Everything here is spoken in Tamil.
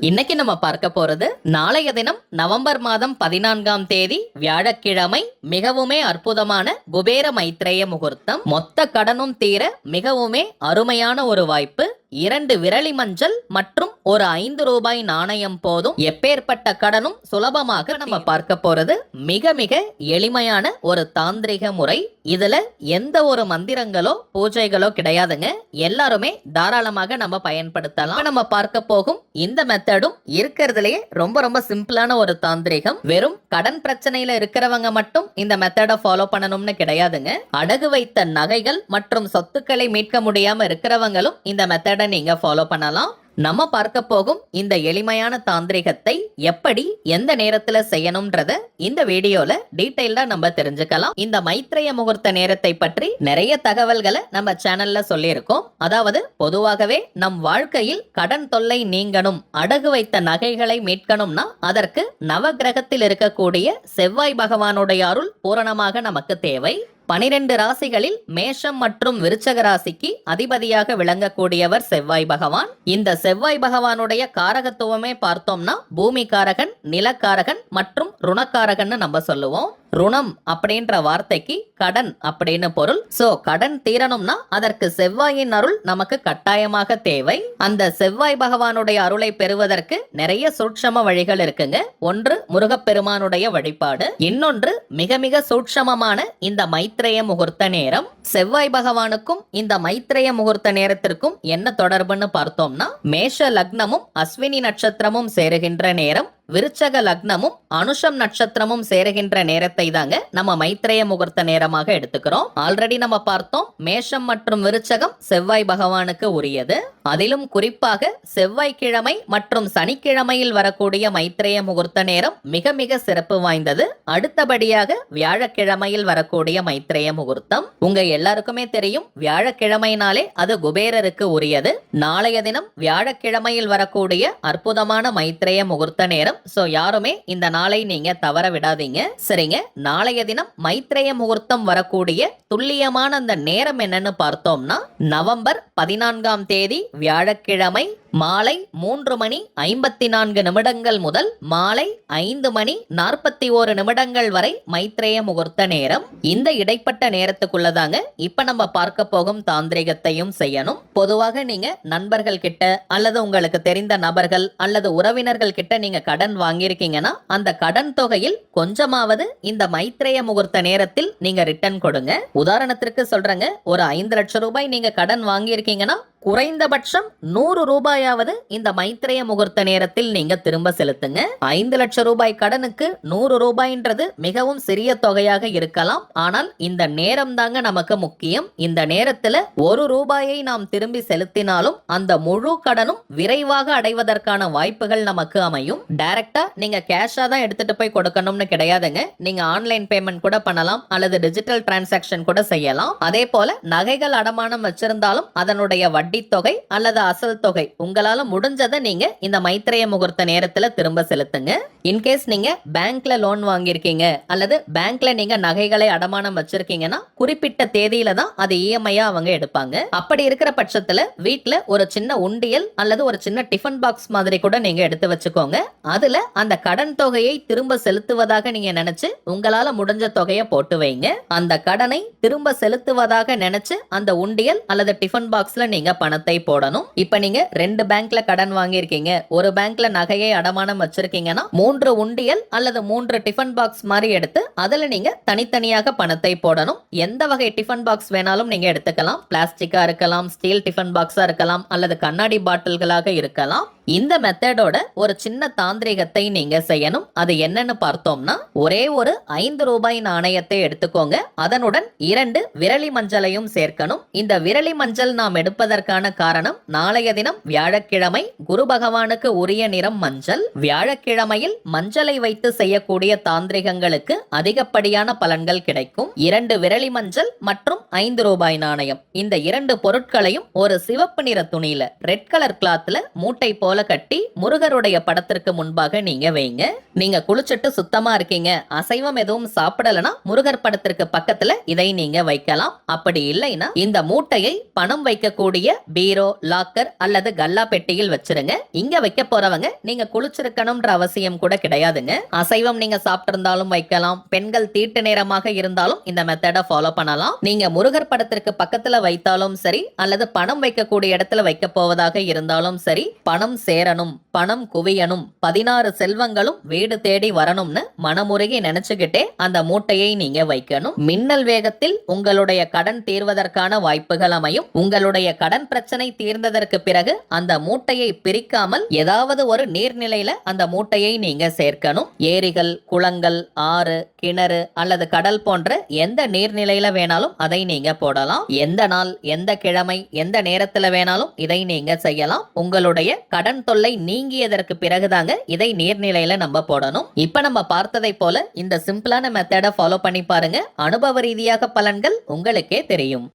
இன்னைக்கு நம்ம பார்க்க போறது நாளைய தினம் நவம்பர் மாதம் பதினான்காம் தேதி வியாழக்கிழமை மிகவுமே அற்புதமான குபேர மைத்ரேய முகூர்த்தம். மொத்த கடனும் தீர மிகவுமே அருமையான ஒரு வாய்ப்பு. இரண்டு விரலி மஞ்சள் மற்றும் ஒரு ஐந்து ரூபாய் நாணயம் போதும். எப்பேற்பட்ட கடனும் சுலபமாக நம்ம பார்க்க போறது மிக மிக எளிமையான ஒரு தாந்திரிக முறை. இதுல எந்த ஒரு மந்திரங்களோ பூஜைகளோ கிடையாதுங்க. எல்லாருமே தாராளமாக நம்ம பயன்படுத்தலாம். நம்ம பார்க்க போகும் இந்த மெத்தடும் இருக்கிறதுலயே ரொம்ப ரொம்ப சிம்பிளான ஒரு தாந்திரிகம். வெறும் கடன் பிரச்சனையில இருக்கிறவங்க மட்டும் இந்த மெத்தடை ஃபாலோ பண்ணணும்னு கிடையாதுங்க. அடகு வைத்த நகைகள் மற்றும் சொத்துக்களை மீட்க முடியாம இருக்கிறவங்களும் இந்த மெத்தடை நீங்க ஃபாலோ பண்ணலாம். நம்ம பார்க்க போகும் இந்த எளிமையான தாந்திரிகத்தை எப்படி எந்த நேரத்துல செய்யணும்ன்றத இந்த வீடியோல டீடைல்டா நம்ம தெரிஞ்சுக்கலாம். இந்த மைத்ரேய முகூர்த்த நேரத்தை பற்றி நிறைய தகவல்களை நம்ம சேனல்ல சொல்லியிருக்கோம். அதாவது பொதுவாகவே நம் வாழ்க்கையில் கடன் தொல்லை நீங்கணும் அடகு வைத்த நகைகளை மீட்கணும்னா அதற்கு நவகிரகத்தில் இருக்கக்கூடிய செவ்வாய் பகவானுடைய அருள் பூரணமாக நமக்கு தேவை. பனிரெண்டு ராசிகளில் மேஷம் மற்றும் விருச்சக ராசிக்கு அதிபதியாக விளங்கக்கூடியவர் செவ்வாய் பகவான். இந்த செவ்வாய் பகவானுடைய காரகத்துவமே பார்த்தோம்னா பூமி காரகன் நிலக்காரகன் மற்றும் ருணக்காரகன்னு நம்ம சொல்லுவோம். ருணம் அப்படின்ற வார்த்தைக்கு கடன் அப்படின்னு பொருள். சோ கடன் தீரணும்னா அதற்கு செவ்வாயின் அருள் நமக்கு கட்டாயமாக தேவை. அந்த செவ்வாய் பகவானுடைய அருளை பெறுவதற்கு நிறைய சூட்சம வழிகள் இருக்குங்க. ஒன்று முருகப்பெருமானுடைய வழிபாடு. இன்னொன்று மிக மிக சூட்சமமான இந்த மைத்ரேய முகூர்த்த நேரம். செவ்வாய் பகவானுக்கும் இந்த மைத்ரேய முகூர்த்த நேரத்திற்கும் என்ன தொடர்புன்னு பார்த்தோம்னா மேஷ லக்னமும் அஸ்வினி நட்சத்திரமும் சேருகின்ற நேரம். விருச்சக லக்னமும் அனுஷம் நட்சத்திரமும் சேருகின்ற நேரத்தை தாங்க நம்ம மைத்ரேய முகூர்த்த நேரமாக எடுத்துக்கிறோம். ஆல்ரெடி நம்ம பார்த்தோம் மேஷம் மற்றும் விருச்சகம் செவ்வாய் பகவானுக்கு உரியது. அதிலும் குறிப்பாக செவ்வாய்க்கிழமை மற்றும் சனிக்கிழமையில் வரக்கூடிய மைத்ரேய முகூர்த்த நேரம் மிக மிக சிறப்பு வாய்ந்தது. அடுத்தபடியாக வியாழக்கிழமையில் வரக்கூடிய மைத்ரேய முகூர்த்தம். உங்க எல்லாருக்குமே தெரியும் வியாழக்கிழமைனாலே அது குபேரருக்கு உரியது. நாளைய தினம் வியாழக்கிழமையில் வரக்கூடிய அற்புதமான மைத்ரேய முகூர்த்த நேரம் சோ யாருமே இந்த நாளை நீங்க தவற விடாதீங்க. சரிங்க? நாளைய தினம் மைத்ரேய முகூர்த்தம் வரக்கூடிய துல்லியமான அந்த நேரம் என்னன்னு பார்த்தோம்னா நவம்பர் பதினான்காம் தேதி வியாழக்கிழமை மாலை மூன்று மணி ஐம்பத்தி நான்கு நிமிடங்கள் முதல் மாலை ஐந்து மணி நாற்பத்தி ஓரு நிமிடங்கள் வரை மைத்ரேய முகூர்த்த நேரம். இந்த இடைப்பட்ட நேரத்துக்குள்ளதாங்க இப்ப நம்ம பார்க்க போகும் தாந்திரிகத்தையும் செய்யணும். பொதுவாக நீங்க நண்பர்கள் கிட்ட அல்லது உங்களுக்கு தெரிந்த நபர்கள் அல்லது உறவினர்கள் கிட்ட நீங்க கடன் வாங்கியிருக்கீங்கன்னா அந்த கடன் தொகையில் கொஞ்சமாவது இந்த மைத்ரேய முகூர்த்த நேரத்தில் நீங்க ரிட்டர்ன் கொடுங்க. உதாரணத்திற்கு சொல்றேங்க ஒரு ஐந்து லட்சம் ரூபாய் நீங்க கடன் வாங்கியிருக்கீங்கன்னா குறைந்தபட்சம் நூறு ரூபாயாவது இந்த மைத்திரைய முகூர்த்த நேரத்தில் நீங்க திரும்ப செலுத்துங்க. ஐந்து லட்சம் ரூபாய் கடனுக்கு நூறு ரூபாய்ன்றது மிகவும் சிறிய தொகையாக இருக்கலாம். ஆனால் இந்த நேரம் தாங்க நமக்கு முக்கியம். இந்த நேரத்துல ஒரு ரூபாயை நாம் திரும்பி செலுத்தினாலும் அந்த முழு கடனும் விரைவாக அடைவதற்கான வாய்ப்புகள் நமக்கு அமையும். டைரக்டா நீங்க கேஷா தான் எடுத்துட்டு போய் கொடுக்கணும்னு கிடையாதுங்க. நீங்க ஆன்லைன் பேமெண்ட் கூட பண்ணலாம். அல்லது டிஜிட்டல் டிரான்சாக்ஷன் கூட செய்யலாம். அதே போல நகைகள் அடமானம் வச்சிருந்தாலும் அதனுடைய வட்டி தொகை அல்லது அசல் தொகை. உங்களால முடிஞ்சதை நீங்க இந்த மைத்திரைய முகூர்த்த நேரத்துல திரும்ப செலுத்துங்க. இன்கேஸ் நீங்க பேங்க்ல லோன் வாங்கியிருக்கீங்க அல்லது பேங்க்ல நீங்க நகைகளை அடமானம் வச்சிருக்கீங்கன்னா குறிப்பிட்ட தேதியில தான் அது இஎம்ஐயா அவங்க எடுப்பாங்க. அப்படி இருக்கிற பட்சத்துல வீட்ல ஒரு சின்ன உண்டியல் அல்லது ஒரு சின்ன டிஃபன் பாக்ஸ் மாதிரி கூட நீங்க எடுத்து வச்சுக்கோங்க. அதுல அந்த கடன் தொகையை திரும்ப செலுத்துவதாக நீங்க நினைச்சு உங்களால முடிஞ்ச தொகையை போட்டு வைங்க. அந்த கடனை திரும்ப செலுத்துவதாக நினைச்சு அந்த உண்டியல் அல்லது டிஃபன் பாக்ஸ்ல நீங்க பணத்தை போடணும். இப்ப நீங்க ரெண்டு பேங்க்ல கடன் வாங்கியிருக்கீங்க. ஒரு பேங்க்ல நகையை அடமானம் வச்சிருக்கீங்கன்னா மூன்று உண்டியல் அல்லது மூன்று டிஃபன் பாக்ஸ் மாதிரி எடுத்து அதுல நீங்க தனித்தனியாக பணத்தை போடணும். எந்த வகை டிஃபன் பாக்ஸ் வேணாலும் நீங்க எடுத்துக்கலாம். பிளாஸ்டிக்கா இருக்கலாம் ஸ்டீல் டிஃபன் பாக்ஸா இருக்கலாம் அல்லது கண்ணாடி பாட்டில்களாக இருக்கலாம். இந்த மெத்தடோட ஒரு சின்ன தாந்திரிகத்தை நீங்க செய்யணும். அது என்னன்னு பார்த்தோம்னா ஒரே ஒரு ஐந்து ரூபாய் நாணயத்தை எடுத்துக்கோங்க. அதனுடன் இரண்டு விரலி மஞ்சளையும் சேர்க்கணும். இந்த விரலி மஞ்சள் நாம் எடுப்பதற்கான காரணம் நாளைய தினம் வியாழக்கிழமை குரு பகவானுக்கு உரிய நிறம் மஞ்சள். வியாழக்கிழமையில் மஞ்சளை வைத்து செய்யக்கூடிய தாந்திரிகங்களுக்கு அதிகப்படியான பலன்கள் கிடைக்கும். இரண்டு விரலி மஞ்சள் மற்றும் ஐந்து ரூபாய் நாணயம். இந்த இரண்டு பொருட்களையும் ஒரு சிவப்பு நிற துணியில ரெட் கலர் கிளாத்ல மூட்டை போல போல கட்டி முருகருடைய படத்திற்கு முன்பாக நீங்க வைங்க. நீங்க குளிச்சுட்டு சுத்தமா இருக்கீங்க. அசைவம் எதுவும் சாப்பிடலனா முருகர் படத்திற்கு பக்கத்துல இதை நீங்க வைக்கலாம். அப்படி இல்லைன்னா இந்த மூட்டையை பணம் வைக்கக்கூடிய பீரோ லாக்கர் அல்லது கல்லா பெட்டியில் வச்சிருங்க. இங்க வைக்க போறவங்க நீங்க குளிச்சிருக்கணும்ன்ற அவசியம் கூட கிடையாதுங்க. அசைவம் நீங்க சாப்பிட்டிருந்தாலும் வைக்கலாம். பெண்கள் தீட்டு நேரமாக இருந்தாலும் இந்த மெத்தடை ஃபாலோ பண்ணலாம். நீங்க முருகர் படத்திற்கு பக்கத்துல வைத்தாலும் சரி அல்லது பணம் வைக்கக்கூடிய இடத்துல வைக்க போவதாக இருந்தாலும் சரி பணம் சேரணும் பணம் குவியணும் பதினாறு செல்வங்களும் வீடு தேடி வரணும்னு மனமுருகி நினைச்சுக்கிட்டே அந்த மூட்டையை நீங்க வைக்கணும். மின்னல் வேகத்தில் உங்களுடைய கடன் தீர்வதற்கான வாய்ப்புகள் அமையும். உங்களுடைய கடன் பிரச்சனை தீர்ந்ததற்கு பிறகு அந்த மூட்டையை பிரிக்காமல் ஏதாவது ஒரு நீர்நிலையில அந்த மூட்டையை நீங்க சேர்க்கணும். ஏரிகள் குளங்கள் ஆறு கிணறு அல்லது கடல் போன்ற எந்த நீர்நிலையில வேணாலும் அதை நீங்க போடலாம். எந்த நாள் எந்த கிழமை எந்த நேரத்துல வேணாலும் இதை நீங்க செய்யலாம். உங்களுடைய கடன் கடன் தொல்லை நீங்கியதற்கு பிறகுதாங்க இதை நீர்நிலையில நம்ம போடணும். இப்ப நம்ம பார்த்ததை போல இந்த சிம்பிளான மெத்தடை ஃபாலோ பண்ணி பாருங்க. அனுபவ ரீதியாக பலன்கள் உங்களுக்கே தெரியும்.